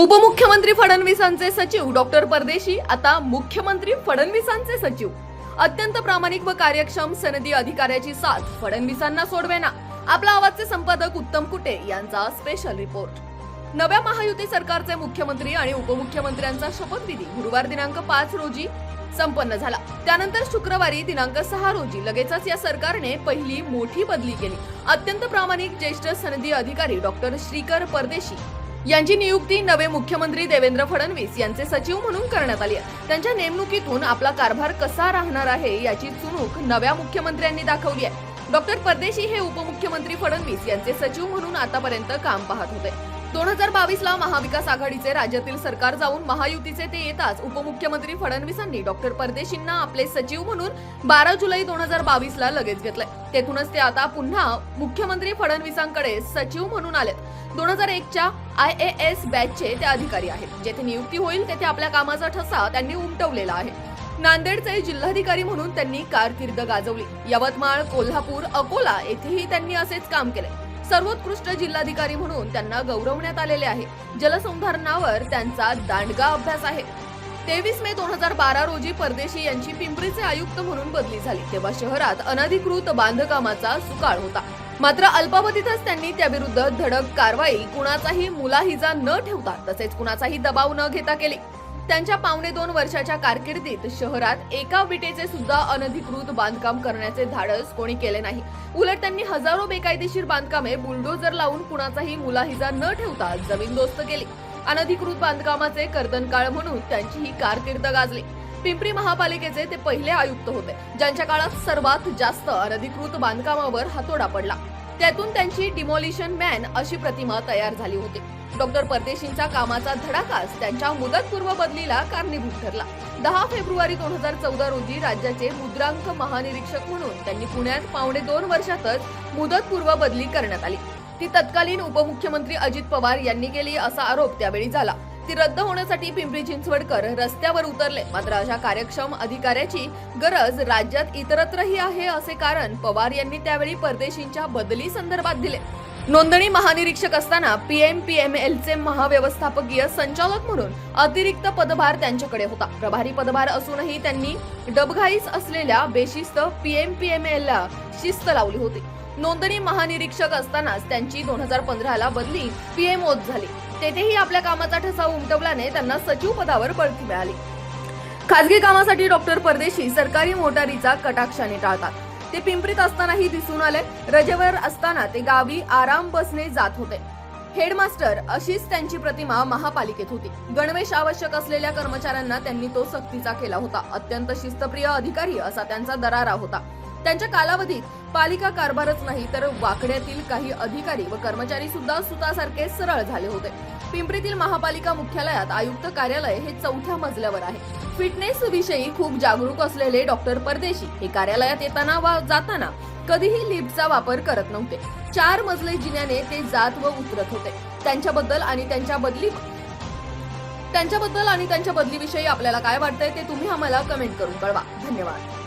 उपमुख्यमंत्री फडणवीसांचे सचिव डॉक्टर परदेशी आता मुख्यमंत्री फडणवीसांचे सचिव. अत्यंत प्रामाणिक व कार्यक्षम सनदी अधिकाऱ्याची साथ फडणवीसांना सोडवेना. आपला आवाजचे संपादक उत्तम कुटे यांचा स्पेशल रिपोर्ट नव्या महायुती सरकारचे मुख्यमंत्री आणि उपमुख्यमंत्र्यांचा शपथविधी गुरुवार दिनांक पाच रोजी संपन्न झाला. त्यानंतर शुक्रवारी दिनांक सहा रोजी लगेचच या सरकारने पहिली मोठी बदली केली. अत्यंत प्रामाणिक ज्येष्ठ सनदी अधिकारी डॉक्टर श्रीकर परदेशी यांची नियुक्ती नवे मुख्यमंत्री देवेंद्र फडणवीस यांचे सचिव म्हणून करण्यात आली आहे. त्यांच्या नेमणुकीतून आपला कारभार कसा राहणार आहे याची चुणूक नव्या मुख्यमंत्र्यांनी दाखवली आहे. डॉक्टर परदेशी हे उपमुख्यमंत्री फडणवीस यांचे सचिव म्हणून आतापर्यंत काम पाहत होते. दोन हजार बावीस ला महाविकास आघाडीचे राज्यातील सरकार जाऊन महायुतीचे ते येताच उपमुख्यमंत्री फडणवीसांनी डॉक्टर परदेशींना आपले सचिव म्हणून बारा जुलै दोन हजार बावीस ला लगेच घेतलंय. तेथूनच ते आता पुन्हा मुख्यमंत्री फडणवीसांकडे सचिव म्हणून आले दोन हजार एकच्या आय ए एस बॅचचे ते अधिकारी आहेत. जेथे नियुक्ती होईल तेथे आपल्या कामाचा ठसा त्यांनी उमटवलेला आहे. नांदेडचे जिल्हाधिकारी म्हणून त्यांनी कारकीर्द गाजवली. यवतमाळ कोल्हापूर अकोला येथेही त्यांनी असेच काम केले सर्वोत्कृष्ट जिल्हाधिकारी म्हणून त्यांना गौरवण्यात आलेले आहे. जलसंधारणावर त्यांचा दांडगा अभ्यास आहे. तेवीस मे दोन हजार बारा रोजी परदेशी यांची पिंपरीचे आयुक्त म्हणून बदली झाली. तेव्हा शहरात अनधिकृत बांधकामाचा सुकाळ होता. मात्र अल्पावधीतच त्यांनी त्याविरुद्ध धडक कारवाई कुणाचाही मुलाहिजा न ठेवता तसेच कुणाचाही दबाव न घेता केली. त्यांच्या पावणे दोन वर्षाच्या कारकिर्दीत शहरात एका विटेचे सुद्धा अनधिकृत बांधकाम करण्याचे धाडस कोणी केले नाही. उलट त्यांनी हजारो बेकायदेशीर बांधकामे बुलडोजर लावून कुणाचाही मुलाहिजा न ठेवता जमीनदोस्त केली. अनधिकृत बांधकामाचे कर्दनकाळ म्हणून त्यांची ही कारकीर्द गाजली. पिंपरी महापालिकेचे ते पहिले आयुक्त होते ज्यांच्या काळात सर्वात जास्त अनधिकृत बांधकामावर हातोडा पडला. त्यातून त्यांची डिमॉलिशन मॅन अशी प्रतिमा तयार झाली होती. डॉक्टर परदेशींच्या कामाचा धडाकाच त्यांच्या मुदतपूर्व बदलीला कारणीभूत ठरला. दहा फेब्रुवारी दोन हजार चौदा रोजी राज्याचे मुद्रांक महानिरीक्षक म्हणून त्यांनी पुण्यात पावणे दोन वर्षातच मुदतपूर्व बदली करण्यात आली. ती तत्कालीन उपमुख्यमंत्री अजित पवार यांनी केली असा आरोप त्यावेळी झाला. ती रद्द होण्यासाठी पिंपरी चिंचवडकर रस्त्यावर उतरले. मात्र अशा कार्यक्षम अधिकाऱ्याची गरज राज्यात इतरत्रही आहे असे कारण पवार यांनी त्यावेळी परदेशींच्या बदली संदर्भात दिले. नोंदणी महानिरीक्षक असताना पीएमपीएमएलचे महाव्यवस्थापकीय संचालक म्हणून अतिरिक्त पदभार त्यांच्याकडे होता. प्रभारी पदभार असूनही त्यांनी डबघाईस असलेल्या बेशिस्त पीएमपीएमएल ला शिस्त लावली होती. नोंदणी महानिरीक्षक असतानाच त्यांची दोन हजार पंधराला बदली पीएमओत झाली. तेथेही आपल्या कामाचा ठसा उमटवल्याने त्यांना सचिव पदावर बढती मिळाली. खासगी कामासाठी डॉक्टर परदेशी सरकारी मोटारीचा कटाक्षाने टाळतात. ते पिंपरीत असतानाही दिसून आले. रजेवर असताना ते गावी आराम बसने जात होते. हेडमास्टर अशीच त्यांची प्रतिमा महापालिकेत होती. गणवेश आवश्यक असलेल्या कर्मचाऱ्यांना त्यांनी तो सक्तीचा केला होता. अत्यंत शिस्तप्रिय अधिकारी असा त्यांचा दरारा होता. त्यांच्या कालावधीत पालिका कारभारच नाही तर वाकड्यातील काही अधिकारी व कर्मचारी सुद्धा सुतासारखे सरळ झाले होते. पिंपरीतील महापालिका मुख्यालयात आयुक्त कार्यालय हे चौथ्या मजल्यावर आहे. फिटनेस विषयी खूप जागरूक असलेले डॉक्टर परदेशी हे कार्यालयात येताना वा जाताना कधीही लिफ्टचा वापर करत नव्हते. चार मजले जिन्याने ते जात व उतरत होते. त्यांच्याबद्दल आणि त्यांच्या बदली त्यांच्याबद्दल आणि त्यांच्या बदलीविषयी आपल्याला काय वाटतंय ते तुम्ही आम्हाला कमेंट करून कळवा. धन्यवाद.